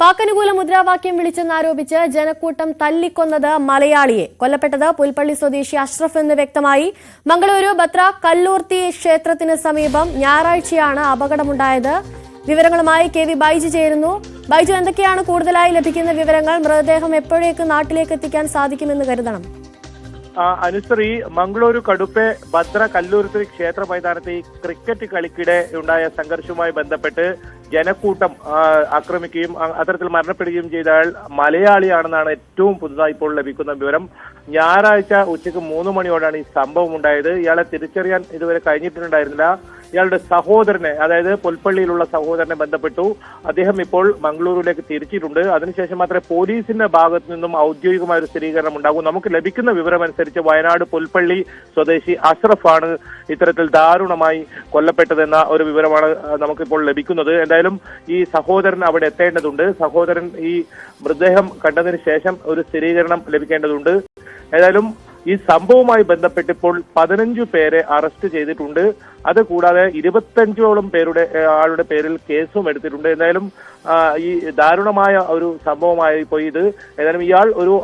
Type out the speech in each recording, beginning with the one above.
പാക്കനുകൂല മുദ്രാവാക്യം വിളിച്ചെന്നാരോപിച്ച് ജനക്കൂട്ടം തല്ലിക്കൊന്നത് മലയാളിയെ. കൊല്ലപ്പെട്ടത് പുൽപ്പള്ളി സ്വദേശി അഷ്റഫ് എന്ന് വ്യക്തമായി. മംഗളൂരു ബത്ര കല്ലൂർത്തി ക്ഷേത്രത്തിന് സമീപം ഞായറാഴ്ചയാണ് അപകടമുണ്ടായത്. വിവരങ്ങളുമായി കെ വി ബൈജു ചേരുന്നു. ബൈജു എന്തൊക്കെയാണ് കൂടുതലായി ലഭിക്കുന്ന വിവരങ്ങൾ? മൃതദേഹം എപ്പോഴേക്ക് നാട്ടിലേക്ക് എത്തിക്കാൻ സാധിക്കുമെന്ന് കരുതണം. അനുസരി മംഗളൂരു കടുപ്പെ ഭദ്ര കല്ലൂർത്തി ക്ഷേത്ര മൈതാനത്ത് ക്രിക്കറ്റ് കളിക്കിടെ ഉണ്ടായ സംഘർഷവുമായി ബന്ധപ്പെട്ട് ജനക്കൂട്ടം ആക്രമിക്കുകയും അത്തരത്തിൽ മരണപ്പെടുകയും ചെയ്ത ആൾ മലയാളിയാണെന്നാണ് ഏറ്റവും പുതുതായി ഇപ്പോൾ ലഭിക്കുന്ന വിവരം. ഞായറാഴ്ച ഉച്ചയ്ക്ക് മൂന്ന് മണിയോടാണ് ഈ സംഭവം ഉണ്ടായത്. ഇയാളെ തിരിച്ചറിയാൻ ഇതുവരെ കഴിഞ്ഞിട്ടുണ്ടായിരുന്നില്ല. ഇയാളുടെ സഹോദരനെ അതായത് പുൽപ്പള്ളിയിലുള്ള സഹോദരനെ ബന്ധപ്പെട്ടു. അദ്ദേഹം ഇപ്പോൾ മംഗളൂരുവിലേക്ക് തിരിച്ചിട്ടുണ്ട്. അതിനുശേഷം മാത്രമേ പോലീസിന്റെ ഭാഗത്തു നിന്നും ഔദ്യോഗികമായ ഒരു സ്ഥിരീകരണം ഉണ്ടാകൂ. നമുക്ക് ലഭിക്കുന്ന വിവരമനുസരിച്ച് വയനാട് പുൽപ്പള്ളി സ്വദേശി അഷ്റഫാണ് ഇത്തരത്തിൽ ദാരുണമായി കൊല്ലപ്പെട്ടതെന്ന ഒരു വിവരമാണ് നമുക്കിപ്പോൾ ലഭിക്കുന്നത്. എന്തായാലും ഈ സഹോദരൻ അവിടെ എത്തേണ്ടതുണ്ട്. സഹോദരൻ ഈ മൃതദേഹം കണ്ടതിന് ശേഷം ഒരു സ്ഥിരീകരണം ലഭിക്കേണ്ടതുണ്ട്. ഏതായാലും ഈ സംഭവവുമായി ബന്ധപ്പെട്ട് ഇപ്പോൾ പതിനഞ്ചു പേരെ അറസ്റ്റ് ചെയ്തിട്ടുണ്ട്. അത് കൂടാതെ ഇരുപത്തഞ്ചോളം പേരുടെ ആളുടെ പേരിൽ കേസും എടുത്തിട്ടുണ്ട്. എന്തായാലും ഈ ദാരുണമായ ഒരു സംഭവമായി പോയി ഇത്. ഏതായാലും ഇയാൾ ഒരു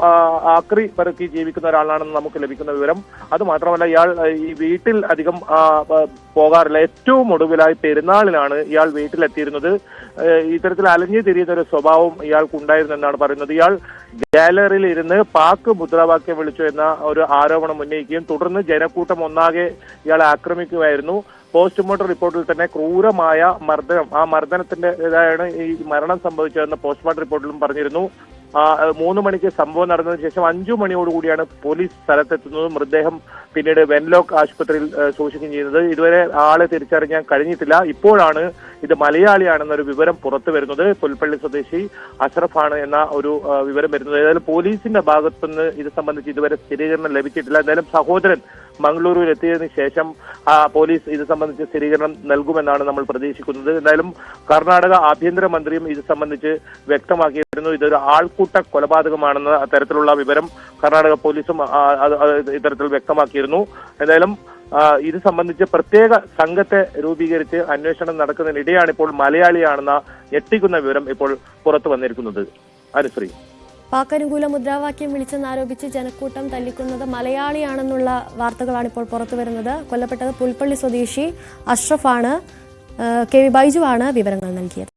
ആക്രി പെറുക്കി ജീവിക്കുന്ന ഒരാളാണെന്ന് നമുക്ക് ലഭിക്കുന്ന വിവരം. അത് മാത്രമല്ല ഇയാൾ ഈ വീട്ടിൽ അധികം പോകാറില്ല. ഏറ്റവും ഒടുവിലായി പെരുന്നാളിലാണ് ഇയാൾ വീട്ടിലെത്തിയിരുന്നത്. ഇത്തരത്തിൽ അലഞ്ഞു തിരിയുന്ന ഒരു സ്വഭാവം ഇയാൾക്ക് ഉണ്ടായിരുന്നു എന്നാണ് പറയുന്നത്. ഇയാൾ ഗാലറിയിൽ ഇരുന്ന് പാക്ക് മുദ്രാവാക്യം വിളിച്ചു എന്ന ഒരു ആരോപണം ഉന്നയിക്കുകയും തുടർന്ന് ജനക്കൂട്ടം ഒന്നാകെ ഇയാളെ ആക്രമിക്കുകയായിരുന്നു. പോസ്റ്റ്മോർട്ടം റിപ്പോർട്ടിൽ തന്നെ ക്രൂരമായ മർദ്ദനം ആ മർദ്ദനത്തിന്റെ ഇതായാണ് ഈ മരണം സംഭവിച്ചതെന്ന് പോസ്റ്റ്മോർട്ടം റിപ്പോർട്ടിലും പറഞ്ഞിരുന്നു. മൂന്ന് മണിക്ക് സംഭവം നടന്നതിന് ശേഷം അഞ്ചു മണിയോടുകൂടിയാണ് പോലീസ് സ്ഥലത്തെത്തുന്നത് മൃതദേഹം പിന്നീട് വെൻലോക്ക് ആശുപത്രിയിൽ സൂക്ഷിക്കുകയും ചെയ്യുന്നത്. ഇതുവരെ ആളെ തിരിച്ചറിയാൻ കഴിഞ്ഞിട്ടില്ല. ഇപ്പോഴാണ് ഇത് മലയാളിയാണെന്നൊരു വിവരം പുറത്തു വരുന്നത്. പുൽപ്പള്ളി സ്വദേശി അഷ്റഫാണ് എന്ന ഒരു വിവരം വരുന്നത്. ഏതായാലും പോലീസിന്റെ ഭാഗത്തുനിന്ന് ഇത് സംബന്ധിച്ച് ഇതുവരെ സ്ഥിരീകരണം ലഭിച്ചിട്ടില്ല. എന്തായാലും സഹോദരൻ മംഗളൂരുവിൽ എത്തിയതിന് ശേഷം പോലീസ് ഇത് സംബന്ധിച്ച് സ്ഥിരീകരണം നൽകുമെന്നാണ് നമ്മൾ പ്രതീക്ഷിക്കുന്നത്. എന്തായാലും കർണാടക ആഭ്യന്തരമന്ത്രിയും ഇത് സംബന്ധിച്ച് വ്യക്തമാക്കിയിരുന്നു. ഇതൊരു ആൾക്കൂട്ട കൊലപാതകമാണെന്ന തരത്തിലുള്ള വിവരം കർണാടക പോലീസും ഇത്തരത്തിൽ വ്യക്തമാക്കിയിരുന്നു. എന്തായാലും ഇത് സംബന്ധിച്ച് പ്രത്യേക സംഘത്തെ രൂപീകരിച്ച് അന്വേഷണം നടക്കുന്നതിനിടെയാണ് ഇപ്പോൾ മലയാളിയാണെന്ന ഞെട്ടിക്കുന്ന വിവരം ഇപ്പോൾ പുറത്തു വന്നിരിക്കുന്നത്. അനുശ്രീ. പാക്കനുകൂല മുദ്രാവാക്യം വിളിച്ചെന്നാരോപിച്ച് ജനക്കൂട്ടം തല്ലിക്കുന്നത് മലയാളിയാണെന്നുള്ള വാർത്തകളാണ് ഇപ്പോൾ പുറത്തു വരുന്നത് കൊല്ലപ്പെട്ടത് പുൽപ്പള്ളി സ്വദേശി അഷ്റഫാണ്. കെ വി ബൈജുവാണ് വിവരങ്ങൾ നൽകിയത്.